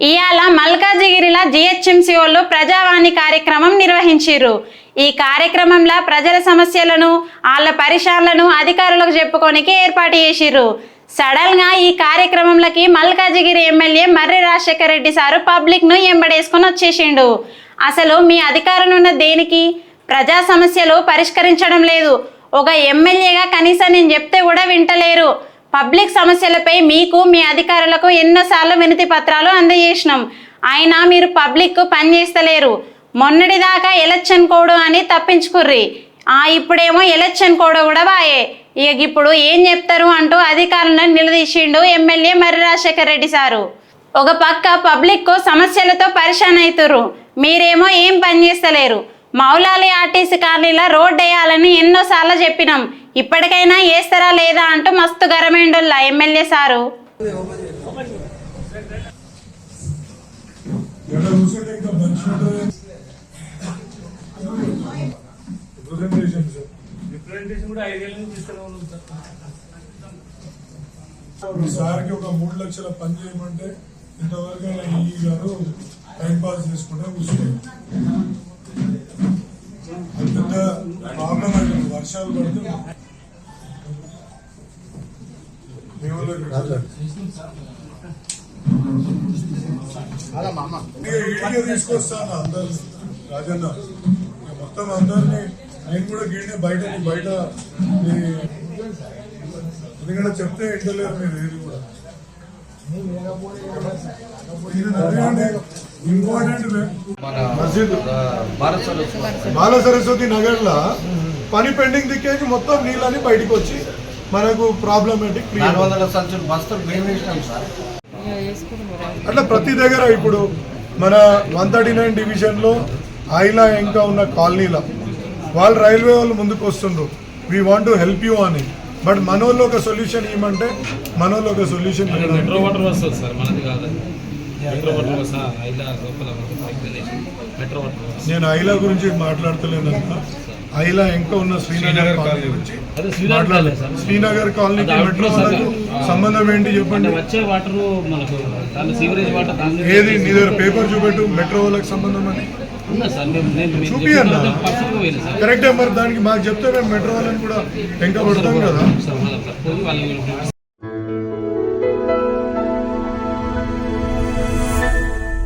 ఇవాళ మల్కాజిగిరిలో జిహెచ్ఎంసీ వాళ్ళు ప్రజావాణి కార్యక్రమం నిర్వహించారు ఈ కార్యక్రమంలో ప్రజల సమస్యలను వాళ్ళ పరిశాలను అధికారులకు చెప్పుకోనికి ఏర్పాటు చేసిర్రు. సడన్గా ఈ కార్యక్రమంలోకి మల్కాజిగిరి ఎమ్మెల్యే మర్రి రాజశేఖర రెడ్డి సారు పబ్లిక్ను ఎంబడేసుకొని వచ్చేసిండు. అసలు మీ అధికారం ఉన్న దేనికి? ప్రజా సమస్యలు పరిష్కరించడం లేదు. ఒక ఎమ్మెల్యేగా కనీసం నేను చెప్తే కూడా వింటలేరు. పబ్లిక్ సమస్యలపై మీకు మీ అధికారులకు ఎన్నోసార్లు వినతి పత్రాలు అందజేసినాం. అయినా మీరు పబ్లిక్ పనిచేస్తలేరు మొన్నటిదాకా ఎలక్షన్ కోడ్ అని తప్పించుకుర్రి. ఆ ఇప్పుడేమో ఎలక్షన్ కోడ్ కూడా బాయే ఇక ఇప్పుడు ఏం చెప్తారు అంటూ అధికారులను నిలదీసిండు ఎమ్మెల్యే మర్రి రాజశేఖర రెడ్డి సారు. ఒక పక్క పబ్లిక్ సమస్యలతో పరిశాన్ అవుతుర్రు మీరేమో ఏం పని చేస్తలేరు. మౌలాలి ఆర్టీసీ కాలనీలో రోడ్ వేయాలని ఎన్నోసార్లు చెప్పినాం. ఇప్పటికైనా వేస్తారా లేదా అంటూ మస్తు గరమేండుల్ల ఎమ్మెల్యే సారు. సార్కి ఒక మూడు లక్షల పని చేయమంటే ఇంతవరకు ఈ గారు టైం పాస్ చేసుకుంటే కూర్చుంటారు. పెద్ద ప్రాబ్లం అయిపోయింది వర్షాలు పడుతున్నాయి. మీ తీసుకొస్తాను అందరు రాజన్న మొత్తం అందరినీ నేను కూడా గీడినే బయట బయట ఎందుకంటే చెప్తే ఇంటలేరు మీరు ఏది కూడా ఇంపార్టెంట్ మస్జిద్ బాల సరస్వతి నగర్ లా పని పెండింగ్ దిక్కేసి మొత్తం నీళ్ళని బయటకు వచ్చి మనకు ప్రాబ్లమేటిక్ అట్లా ప్రతి దగ్గర ఇప్పుడు మన వన్ థర్టీ నైన్ డివిజన్లో ఐలా ఇంకా ఉన్న కాలనీలో వాళ్ళు రైల్వే వాళ్ళు ముందుకు వస్తుండ్రు. We want to help you అని. బట్ మనోళ్ళు ఒక సొల్యూషన్ ఇవ్వమంటే మనోళ్ళు ఒక సొల్యూషన్ అది మెట్రో వాటర్ వస్తుంది సార్ మనది కాదు. మెట్రో వాటర్ వస్తా ఐలా లోపల మనకు పైకి వెళ్ళేసి. మెట్రో వాటర్ వస్తుంది. నేను ఐలా గురించి మాట్లాడతలేనంత ఐలా ఇంకా ఉన్న శ్రీనగర్ కాలనీ గురించి అదే శ్రీనగర్ కాలనీకి మెట్రో. సంబంధం ఏంటి చెప్పండి వచ్చే వాటర్ మనకు దాని సీవరేజ్ వాటర్ దాని ఏది నీ దగ్గర పేపర్ చూపెట్టు మెట్రో వాళ్ళకి సంబంధం అని ఉన్నా సార్ మేము నేను మీకు చూపి అన్న. కరెక్టే మరి దానికి మాకు చెప్తే మేము మెట్రో వాళ్ళని కూడా వెంక పడతాం కదా